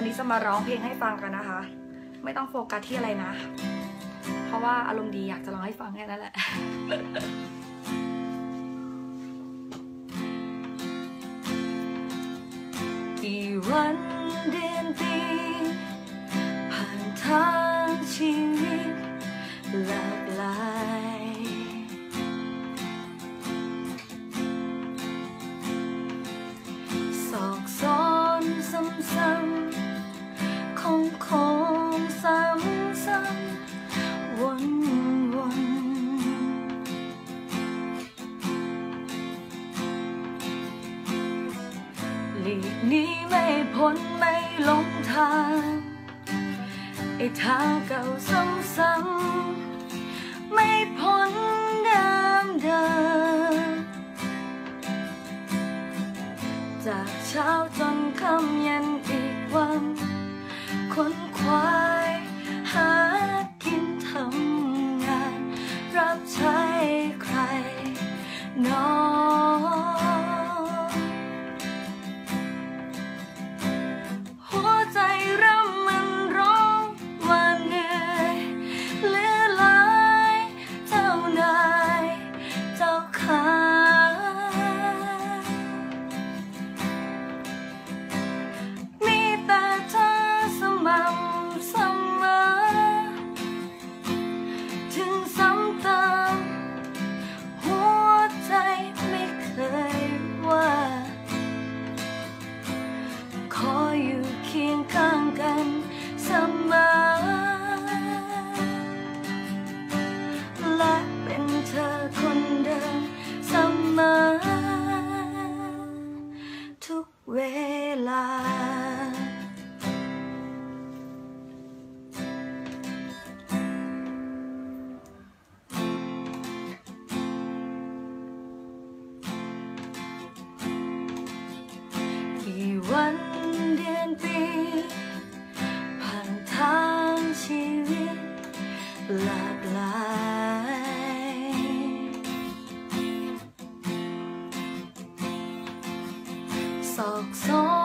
วันนี้จะมาร้องเพลงให้ฟังกันนะคะ ไม่ต้องโฟกัสที่อะไรนะ เพราะว่าอารมณ์ดีอยากจะร้องให้ฟังแค่นั้นแหละกี่วันเดือนปีผ่านทางชีวิตหลากหลายสอกซ้อ ลีกนี้ไม่พ้นไม่หลงทางไอ้ทางเก่าซ้ำๆไม่พ้นเดิมเดิมจากเช้าจนค่ำเย็นอีกวันคนควา สอก